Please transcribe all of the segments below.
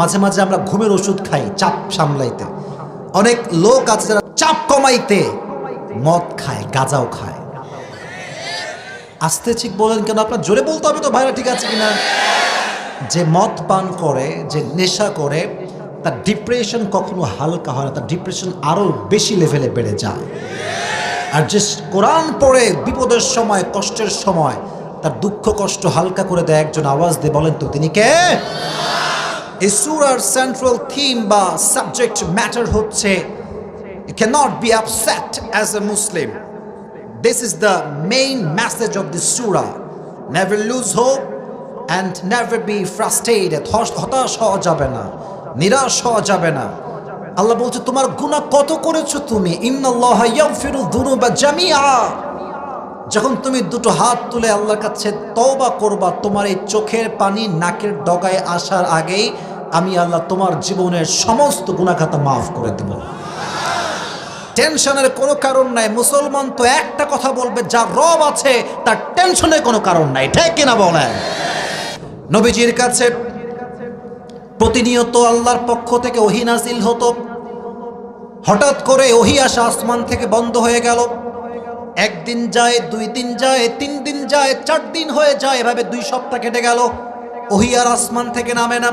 মাঝে মাঝে আমরা ঘুমের ওষুধ খাই, চাপ সামলাইতে। অনেক লোক আছে যারা চাপ কমাইতে মদ খায়, গাঁজাও খায়। আস্তে ঠিক বলেন কেন? আপনার জোরে বলতে হবে তো ভাইরা ঠিক আছে কিনা? যে মদ পান করে, যে নেশা করে, তার ডিপ্রেশন কখনো হালকা হয় না, তার ডিপ্রেশন আরও বেশি লেভেলে বেড়ে যায়। আর যে কোরআন পড়ে বিপদের সময়, কষ্টের সময়, তার দুঃখ কষ্ট হালকা করে দেয়, একজন আওয়াজ দিয়ে বলেন তো, তিনি কে? এই সুরার সেন্ট্রাল থিম বা সাবজেক্ট ম্যাটার হচ্ছে you not be upset as a Muslim this is the main message of this surah never lose hope and never be frustrated হতাশ হওয়া যাবে না, নিরাশ হওয়া যাবে না। আল্লাহ বলছে, তোমার গুনাহ কত করেছ তুমি? জামিআ। যখন তুমি দুটো হাত তুলে আল্লাহর কাছে তওবা করবা, তোমার এই চোখের পানি নাকের ডগায় আসার আগেই আমি আল্লাহ তোমার জীবনের সমস্ত গুণাখাতা মাফ করে দেব। টেনশনের কোনো কারণ নাই। মুসলমান তো একটা কথা বলবে, যার রব আছে, তার টেনশনের কোনো কারণ নাই। ঠিক কিনা বলেন? নবীজির কাছে প্রতিনিয়ত আল্লাহর পক্ষ থেকে ওহি নাজিল হতো। হঠাৎ করে ওহি আসা আসমান থেকে বন্ধ হয়ে গেল। একদিন যায়, দুই দিন যায়, তিন দিন যায়, চার দিন হয়ে যায়, এভাবে দুই সপ্তাহ কেটে গেল। ওহি আর আসমান থেকে নামে না।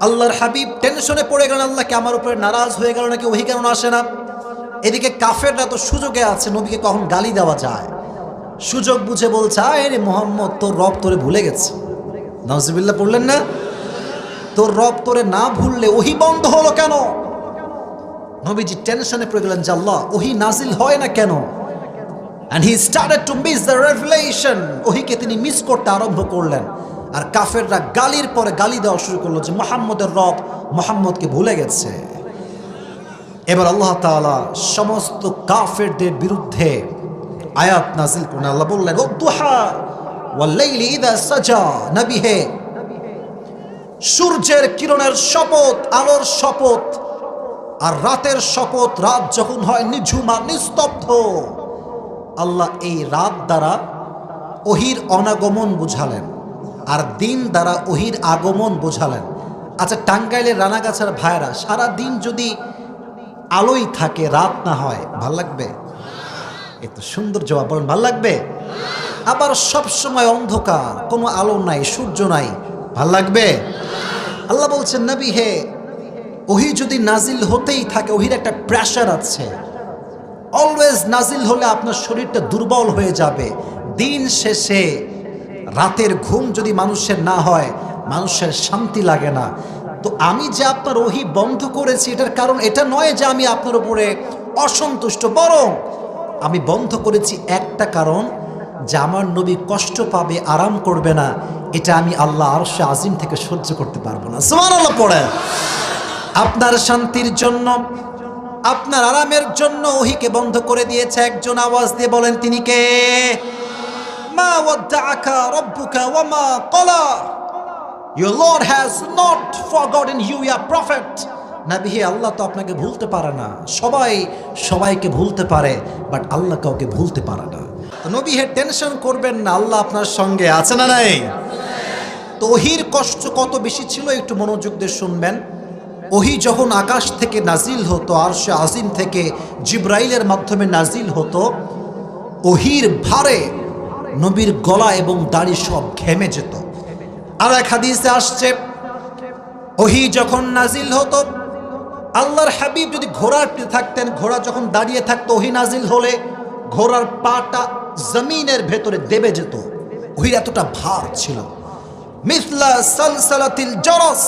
আল্লাহর হাবিব টেনশনে পড়ে গেলেন, আল্লাহকে আমার উপরে নারাজ হয়ে গেল নাকি ওহি কেন আসে না? এদিকে কাফেররা তো সুযোগে আছে, নবীকে কখন গালি দেওয়া যায়? সুযোগ বুঝে বলছে, আয় রে মোহাম্মদ, তোর রব তোরে ভুলে গেছে। নজবিল্লা পড়লেন না? তোর রব তোরে না ভুললে ওহি বন্ধ হলো কেন? নবীজি টেনশনে পড়ে গেলেন যে, আল্লাহ, ওহি নাজিল হয় না কেন? And he started to miss the revelation ওহিকে তিনি মিস করতে আরম্ভ করলেন। আর কাফেররা গালির পরে গালি দেওয়া শুরু করল যে মোহাম্মদের রব মোহাম্মদকে ভুলে গেছে। এবার আল্লাহ তাআলা সমস্ত কাফেরদের বিরুদ্ধে আয়াত নাজিল করলেন। আল্লাহ বললেন সূর্যের কিরণের শপথ, আলোর শপথ আর রাতের শপথ, রাত যখন হয় নিঝুম নিস্তব্ধ, আল্লাহ এই রাত দ্বারা অহির অনাগমন বুঝালেন। আর দিন দ্বারা ওহির আগমন বোঝালেন। আচ্ছা টাঙ্গাইলের রানাগাছার ভাইরা সারা দিন যদি আলোই থাকে, রাত না হয়, ভালো লাগবে? এ তো সুন্দর জবাব, বলেন, ভালো লাগবে? আবার সব সময় অন্ধকার, কোনো আলো নাই, সূর্য নাই, ভালো লাগবে? আল্লাহ বলছেন, নবী হে, ওহি যদি নাজিল হতেই থাকে, ওহির একটা প্রেশার আছে। অলওয়েজ নাজিল হলে আপনার শরীরটা দুর্বল হয়ে যাবে। দিন শেষে রাতের ঘুম যদি মানুষের না হয়, মানুষের শান্তি লাগে না। তো আমি যে আপনার ওহি বন্ধ করেছি, এটার কারণ এটা নয় যে আমি আপনার উপরে অসন্তুষ্ট, বরং আমি বন্ধ করেছি একটা কারণ যে আমার নবী কষ্ট পাবে, আরাম করবে না। এটা আমি আল্লাহ আরশে আজিম থেকে সহ্য করতে পারব না। সুবহানাল্লাহ পড়ে আপনার শান্তির জন্য, আপনার আরামের জন্য ওহিকে বন্ধ করে দিয়েছে একজন আওয়াজ দিয়ে বলেন, তিনি কে? মা ওয়াদ্দাআকা রাব্বুকা ওয়া মা ক্বালা। Your Lord has not forgotten you, your prophet. নবী হে আল্লাহ তো আপনাকে ভুলতে পারে না। সবাই সবাইকে ভুলতে পারে বাট আল্লাহ কাউকে ভুলতে পারে না। তো নবী হে টেনশন করবেন না আল্লাহ আপনার সঙ্গে আছে না নাই? তো ওহির কষ্ট কত বেশি ছিল একটু মনোযোগ দিয়ে শুনবেন। ওহি যখন আকাশ থেকে নাজিল হতো আর সে আজিম থেকে জিব্রাইলের মাধ্যমে নাজিল হতো ওহির ভারে নবীর গলা এবং দাড়ি সব ঘেমে যেত। আর এক হাদিসে আসছে, ওহি যখন নাজিল হতো, আল্লাহর হাবিব যদি ঘোড়ার থাকতেন, ঘোড়া যখন দাঁড়িয়ে থাকতো, ওহি নাজিল হলে ঘোড়ার পাটা জমিনের ভেতরে দেবে যেত। ওহির এতটা ভার ছিল। মিথলা সালসালাতিল জরস।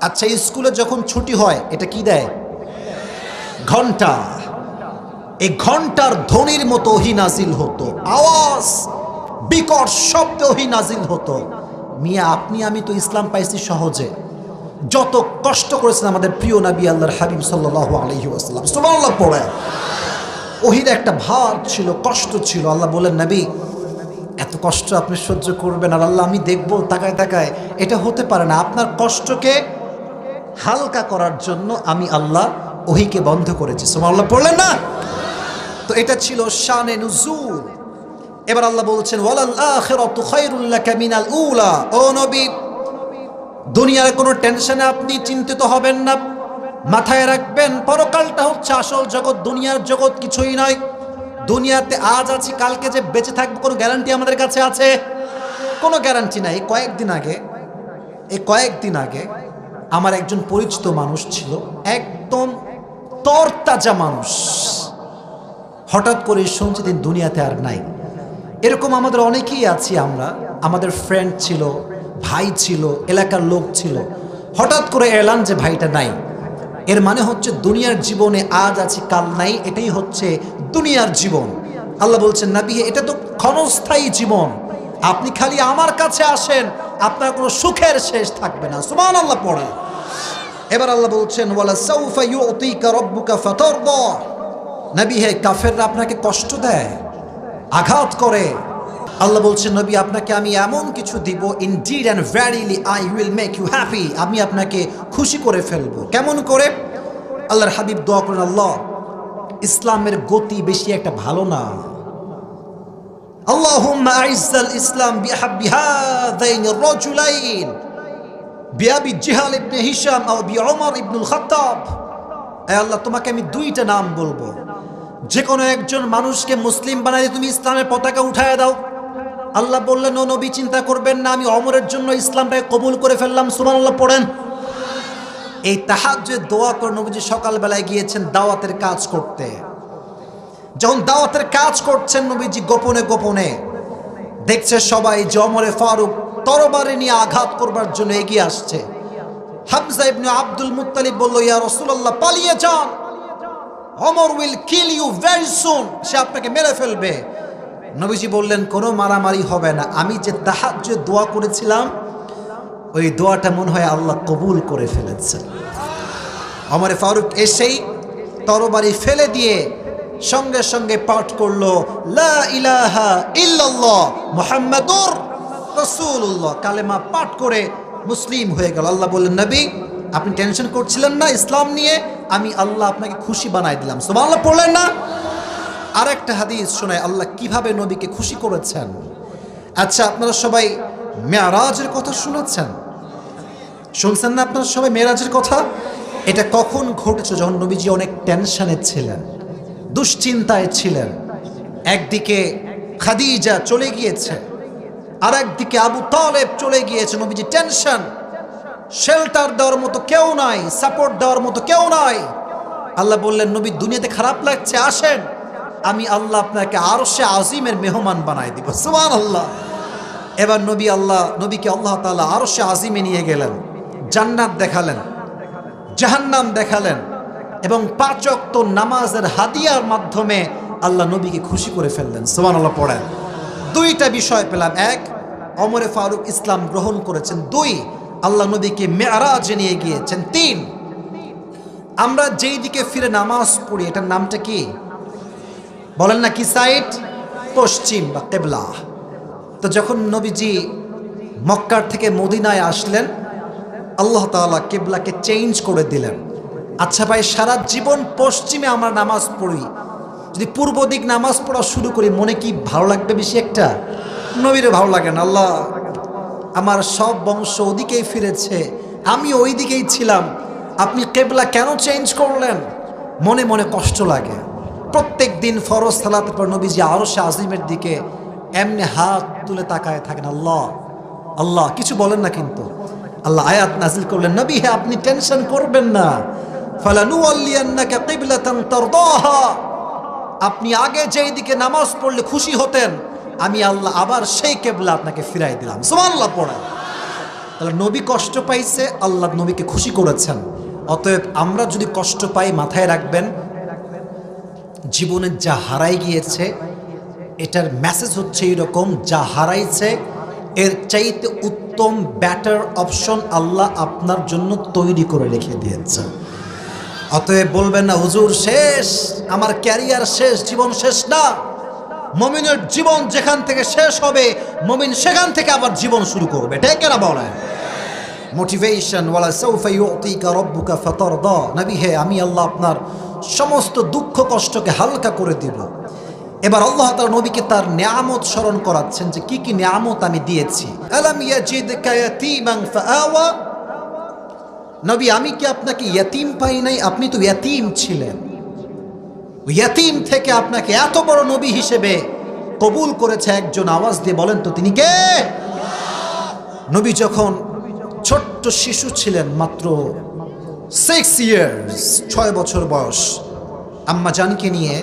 আচ্ছা স্কুলে যখন ছুটি হয়, এটা কি দেয়? ঘণ্টা। এই ঘণ্টার ধ্বনির মতো ওহি নাজিল হতো। আওয়াজ, বিকট শব্দ ওহি নাজিল হতো। মিয়া, আপনি, আমি তো ইসলাম পাইছি সহজে। যত কষ্ট করেছেন আমাদের প্রিয় নবী আল্লাহর হাবিব সাল্লাহ আলহি আসসালাম সুবহানাল্লাহ পড়ে। ওহির একটা ভার ছিল, কষ্ট ছিল। আল্লাহ বলেন নবী, এত কষ্ট আপনি সহ্য করবেন আর আল্লাহ, আমি দেখব তাকায় তাকায়। এটা হতে পারে না। আপনার কষ্টকে হালকা করার জন্য আমি আল্লাহ ওহিকে বন্ধ করেছি। সুবহানাল্লাহ পড়লেন না? তো এটা ছিল শানে নুজুল। এবার আল্লাহ বলছেন, ওয়ালাল আখিরাতু খায়রুল লাকা মিনাল উলা। ও নবী, দুনিয়ার কোনো টেনশনে আপনি চিন্তিত হবেন না, মাথায় রাখবেন, পরকালটা হচ্ছে আসল জগৎ, দুনিয়ার জগৎ, কিছুই নয়। দুনিয়াতে আজ আছি, কালকে যে বেঁচে থাকব, কোনো গ্যারান্টি আমাদের কাছে আছে? কোনো গ্যারান্টি নাই। কয়েকদিন আগে, এই কয়েকদিন আগে আমার একজন পরিচিত মানুষ ছিল, একদম তরতাজা মানুষ। হঠাৎ করে তিনি দুনিয়াতে আর নাই। এরকম আমাদের অনেকেই আছি আমরা। আমাদের ফ্রেন্ড ছিল, ভাই ছিল, এলাকার লোক ছিল। হঠাৎ করে এলাম যে ভাইটা নাই। এর মানে হচ্ছে দুনিয়ার জীবনে আজ আছি, কাল নাই, এটাই হচ্ছে দুনিয়ার জীবন। আল্লাহ বলছেন, নাবি, এটা তো ক্ষণস্থায়ী জীবন। আপনি খালি আমার কাছে আসেন, আপনার কোনো সুখের শেষ থাকবে না। সুমান আল্লাহ পড়ে। এবার আল্লাহ বলছেন, ওয়ালা সাউফা ইউতিকা রাব্বুকা ফাতারদা। নবী হে কাফেররা আপনাকে কষ্ট দেয়, আঘাত করে। আল্লাহ বলছেন, নবী, আপনাকে আমি এমন কিছু দিব indeed and verily I will make you happy আমি আপনাকে খুশি করে ফেলব। কেমন করে? আল্লাহর হাবিব দোয়া করেন, আল্লাহ, ইসলামের গতি বেশি একটা ভালো না। আল্লাহুম্মা আইজ্জাল ইসলাম বিহাদাইন রাজুলাইন, বিআবি জিহাল ইবনে হিশাম আও বি ওমর ইবনুল আল্লাহ, তোমাকে আমি দুইটা নাম বলব। যে কোনো একজন মানুষকে মুসলিম বানাই তুমি ইসলামের পতাকা উঠায় দাও। আল্লাহ বললেন, ও নবী, চিন্তা করবেন না, আমি অমরের জন্য ইসলামটাকে কবুল করে ফেললাম। সুমান আল্লাহ পড়েন। এই তাহাজ্জুদের দোয়া করে নবীজি সকালবেলায় গিয়েছেন দাওয়াতের কাজ করতে। যখন দাওয়াতের কাজ করছেন নবীজি গোপনে গোপনে, দেখছে সবাই যে অমরে ফারুক তরবারে নিয়ে আঘাত করবার জন্য এগিয়ে আসছে। হামজা আব্দুল মুত্তালিব বলল, ইয়া রাসূলুল্লাহ, পালিয়ে যান। অমর will kill you very soon সে আপনাকে মেরে ফেলবে। নবীজি বললেন, কোনো মারামারি হবে না। আমি যে তাহাজ্জুদ দোয়া করেছিলাম, ওই দোয়াটা মনে হয় আল্লাহ কবুল করে ফেলেছেন। অমরে ফারুক এসেই তরবারি ফেলে দিয়ে সঙ্গে সঙ্গে পাঠ করল ইলাহা ইল্লাল্লাহ মুহাম্মাদুর রাসূলুল্লাহ। কালেমা পাঠ করে মুসলিম হয়ে গেল। আল্লাহ বললেন, নবী, আপনি টেনশন করছিলেন না ইসলাম নিয়ে? আমি আল্লাহ আপনাকে খুশি বানাই দিলাম। সুবহানাল্লাহ, পড়লেন না? আর একটা হাদিস শোনায়, আল্লাহ কীভাবে নবীকে খুশি করেছেন? আচ্ছা আপনারা সবাই মেয়ারাজের কথা শুনেছেন? শুনছেন না আপনারা সবাই মেয়েরাজের কথা? এটা কখন ঘটেছে যখন নবীজি অনেক টেনশনে ছিলেন, দুশ্চিন্তায় ছিলেন? একদিকে খাদিজা চলে গিয়েছে আর একদিকে আবু তালেব চলে গিয়েছে, নবীজি টেনশন শেল্টার দেওয়ার মতো কেউ নাই, সাপোর্ট দেওয়ার মতো কেউ নাই। আল্লাহ বললেন, নবী, দুনিয়াতে খারাপ লাগছে, আসেন। আমি আল্লাহ আপনাকে আরও সে আজিমের মেহমান বানাই দিব। সুমান আল্লাহ এবার নবী আল্লাহ, নবীকে আল্লাহ তাআলা আরও সে আজিমে নিয়ে গেলেন, জান্নাত দেখালেন, জাহান্নাম দেখালেন এবং পাচক তো নামাজের হাদিয়ার মাধ্যমে আল্লাহ নবীকে খুশি করে ফেললেন। সোমান আল্লাহ পড়েন। দুইটা বিষয় পেলাম। এক অমরে ফারুক ইসলাম গ্রহণ করেছেন। দুই আল্লাহ নবীকে মেয়ারাজে নিয়ে গিয়েছেন। তিন, আমরা যেই দিকে ফিরে নামাজ পড়ি, এটার নামটা কি? বলেন না কি সাইড? পশ্চিম বা কেবলা। তো যখন নবীজি মক্কার থেকে মদিনায় আসলেন, আল্লাহ তাআলা কেবলাকে চেঞ্জ করে দিলেন। আচ্ছা ভাই, সারা জীবন পশ্চিমে আমরা নামাজ পড়ি। যদি পূর্ব দিক নামাজ পড়া শুরু করি, মনে কি ভালো লাগবে বেশি একটা? নবীরে ভালো লাগে না, আল্লাহ। আমার সব বংশ ওদিকেই ফিরেছে। আমি ওই দিকেই ছিলাম। আপনি কেবলা কেন চেঞ্জ করলেন? মনে মনে কষ্ট লাগে। প্রত্যেক দিন ফরজ সালাতের পর নবীজি আরও সে আজিমের দিকে এমনি হাত তুলে তাকায় থাকেন। আল্লাহ আল্লাহ, কিছু বলেন না কিন্তু। আল্লাহ আয়াত নাজিল করলেন, নবী হ্যাঁ আপনি টেনশন করবেন না। আপনি আগে যেই দিকে নামাজ পড়লে খুশি হতেন আমি আল্লাহ আবার সেই কেবলা আপনাকে ফিরাই দিলাম। সুবহানাল্লাহ, পড়েন। তাহলে নবী কষ্ট পাইছে, আল্লাহ নবীকে খুশি করেছেন। অতএব আমরা যদি কষ্ট পাই, মাথায় রাখবেন, জীবনে যা হারাই গিয়েছে, এটার মেসেজ হচ্ছে এরকম, যা হারাইছে, এর চাইতে উত্তম ব্যাটার অপশন আল্লাহ আপনার জন্য তৈরি করে রেখে দিয়েছে। অতএব বলবেন না, হুজুর, শেষ, আমার ক্যারিয়ার শেষ, জীবন শেষ না। মমিনের জীবন যেখান থেকে শেষ হবে, মমিন সেখান থেকে আবার জীবন শুরু করবে। ঠিক না বলেন? মোটিভেশন ওয়ালা সৌফা ইউতিকা রব্বুকা ফাতারদা। নবী হে, আমি আল্লাহ আপনার সমস্ত দুঃখ কষ্টকে হালকা করে দিব। এবার আল্লাহ তাআলা নবীকে তার নিয়ামত স্মরণ করাচ্ছেন যে কি কি নিয়ামত আমি দিয়েছি। আলাম ইয়াজিদকা ইয়াতীমান ফাআওয়া। নবী, আমি কি আপনাকে ইয়াতিম পাই নাই? আপনি তো ইয়াতিম ছিলেন। ইয়াতিম থেকে আপনাকে এত বড় নবী হিসেবে কবুল করেছে একজন আওয়াজ দিয়ে বলেন তো, তিনি কে? নবী যখন ছোট্ট শিশু ছিলেন মাত্র সিক্স ইয়ার্স ছয় বছর বয়স, আম্মা জানকে নিয়ে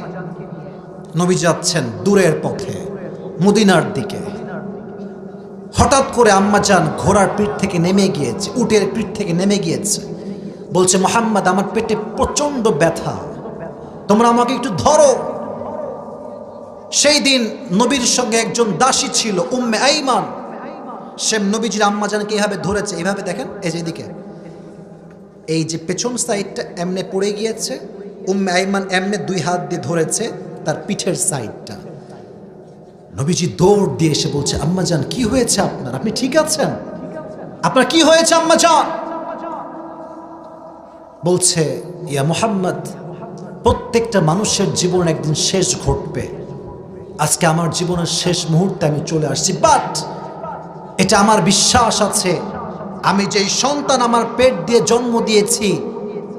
নবী যাচ্ছেন দূরের পথে, মদিনার দিকে। হঠাৎ করে আম্মা যান ঘোড়ার পিঠ থেকে নেমে গিয়েছে, উটের পিঠ থেকে নেমে গিয়েছে। বলছে, মোহাম্মদ, আমার পেটে প্রচণ্ড ব্যথা। তোমরা আমাকে একটু ধরো। সেই দিন নবীর সঙ্গে একজন দাসী ছিল, উম্মে আইমান। সে নবীজির আম্মা জানকে এইভাবে ধরেছে এইভাবে দেখেন? এই যে এদিকে। এই যে পেছন সাইডটা এমনে পড়ে গিয়েছে, উম্মে আইমান এমনে দুই হাত দিয়ে ধরেছে তার পিঠের সাইডটা। নবীজি দৌড় দিয়ে এসে বলছে, আম্মা জান, কি হয়েছে আপনার? আপনি ঠিক আছেন? আপনার কি হয়েছে, আম্মা জান? বলছে, ইয়া মোহাম্মদ প্রত্যেকটা মানুষের জীবন একদিন শেষ ঘটবে। আজকে আমার জীবনের শেষ মুহূর্তে আমি চলে আসছি। বাট এটা আমার বিশ্বাস আছে। আমি যেই সন্তান আমার পেট দিয়ে জন্ম দিয়েছি,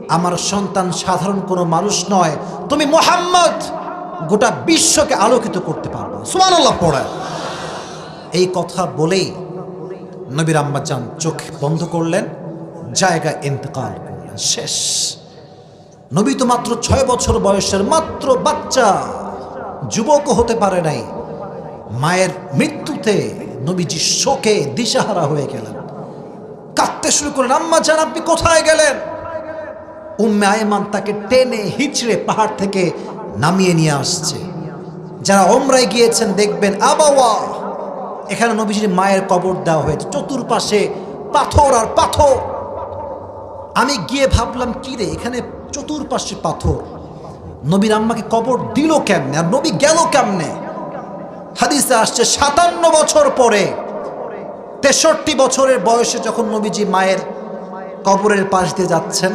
আমার সন্তান সাধারণ কোনো মানুষ নয়। তুমি মোহাম্মদ গোটা বিশ্বকে আলোকিত করতে পারব। সুমানুল্লাহ পড়ায় এই কথা বলেই নবীর আম্মা যান চোখ বন্ধ করলেন, জায়গা ইন্তকাল করলেন। শেষ। নবী তো মাত্র ছয় বছর বয়সের মাত্র বাচ্চা। যুবকও হতে পারে নাই। মায়ের মৃত্যুতে নবীজি শোকে দিশাহারা হয়ে গেলেন। কাঁদতে শুরু করলেন, আম্মা যান আপনি কোথায় গেলেন? উম্মে আয়মান তাকে টেনে হিচড়ে পাহাড় থেকে নামিয়ে নিয়ে আসছে। যারা ওমরায় গিয়েছেন দেখবেন, আবাওয়া। এখানে নবীজির মায়ের কবর দেওয়া হয়েছে, চতুর্পাশে পাথর আর পাথর। আমি গিয়ে ভাবলাম কি রে এখানে চতুর্পাশে পাথর। নবীর আম্মাকে কবর দিল কেমনে? আর নবী গেল কেমনে? হাদিসে আসছে, সাতান্ন বছর পরে, তেষট্টি বছরের বয়সে যখন নবীজি মায়ের কবরের পাশ দিয়ে যাচ্ছেন,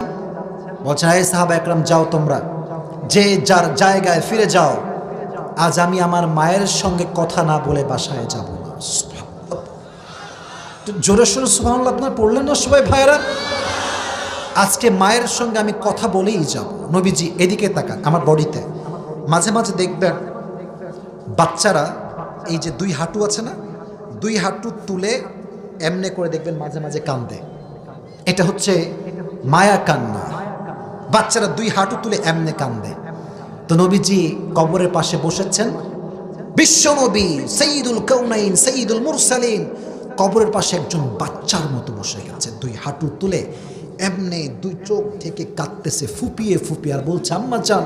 বলছেন এই সাহাবা একরাম, যাও তোমরা। যে যার জায়গায় ফিরে যাও, আজ আমি আমার মায়ের সঙ্গে কথা না বলে বাসায় যাব না। জোরে সোরে সুবহানাল্লাহ আপনার পড়লেন না সবাই ভাইয়েরা? আজকে মায়ের সঙ্গে আমি কথা বলেই যাব। নবীজি এদিকে তাকান আমার বডিতে। মাঝে মাঝে দেখবেন বাচ্চারা এই যে দুই হাঁটু আছে না, দুই হাঁটু তুলে এমনে করে দেখবেন মাঝে মাঝে কান্দে। এটা হচ্ছে মায়া কান্না। বাচ্চারা দুই হাঁটু তুলে এমনে কান্দে। তো নবীজি কবরের পাশে বসেছেন। বিশ্বনবী সঈদুল কৌনাইন সঈদুল মুরসালিন কবরের পাশে একজন বাচ্চার মতো বসে গেছে। দুই হাঁটু তুলে এমনে দুই চোখ থেকে কাঁদতেছে, ফুপিয়ে ফুপিয়ে আর বলছে, আম্মা চান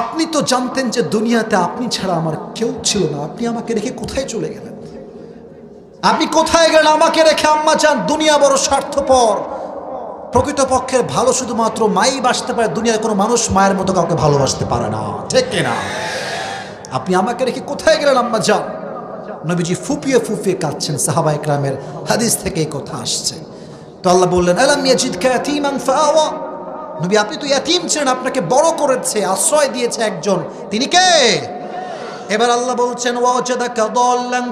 আপনি তো জানতেন যে দুনিয়াতে আপনি ছাড়া আমার কেউ ছিল না, আপনি আমাকে রেখে কোথায় চলে গেলেন? আপনি কোথায় গেলেন আমাকে রেখে, আম্মা চান দুনিয়া বড় স্বার্থপর। প্রকৃতপক্ষের ভালো শুধুমাত্র মাই বাসতে পারে, দুনিয়ার কোনো মানুষ মায়ের মতো কাউকে ভালোবাসতে পারে না, ঠিক না? আপনি আমাকে রেখে কোথায় গেলেন, আম্মা যান নবীজি ফুপিয়ে ফুপিয়ে কাঁদছেন সাহাবা একরামের হাদিস থেকে এই কথা আসছে। তো আল্লাহ বললেন, আলাম ইয়াজিদকা ইয়াতীমান ফাআওয়া? নবী, আপনি তো ইয়াতিম ছিলেন, আপনাকে বড় করেছে, আশ্রয় দিয়েছে একজন। তিনি কে? এবার আল্লাহ বলছেন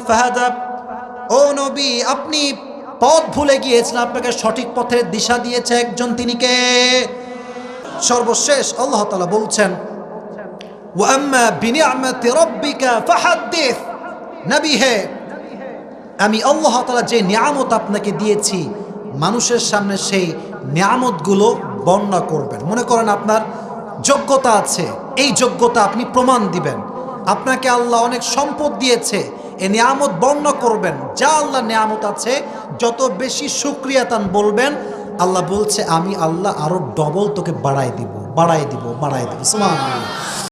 ফাহাদা ও নবী, আপনি পথ ভুলে গিয়েছেন আপনাকে সঠিক পথের দিশা দিয়েছে একজন, তিনি কে? সর্বশেষ আল্লাহ তালা বলছেন হে, আমি আল্লাহ তাআলা যে নিয়ামত আপনাকে দিয়েছি মানুষের সামনে সেই নিয়ামতগুলো বর্ণনা করবেন। মনে করেন আপনার যোগ্যতা আছে, এই যোগ্যতা আপনি প্রমাণ দিবেন। আপনাকে আল্লাহ অনেক সম্পদ দিয়েছে এ নিয়ামত বর্ণনা করবেন। যা আল্লাহ নিয়ামত আছে, যত বেশি সুক্রিয়াতান বলবেন, আল্লাহ বলছে, আমি আল্লাহ আরও ডবল তোকে বাড়াই দিব বাড়াই দিব বাড়াই দিব।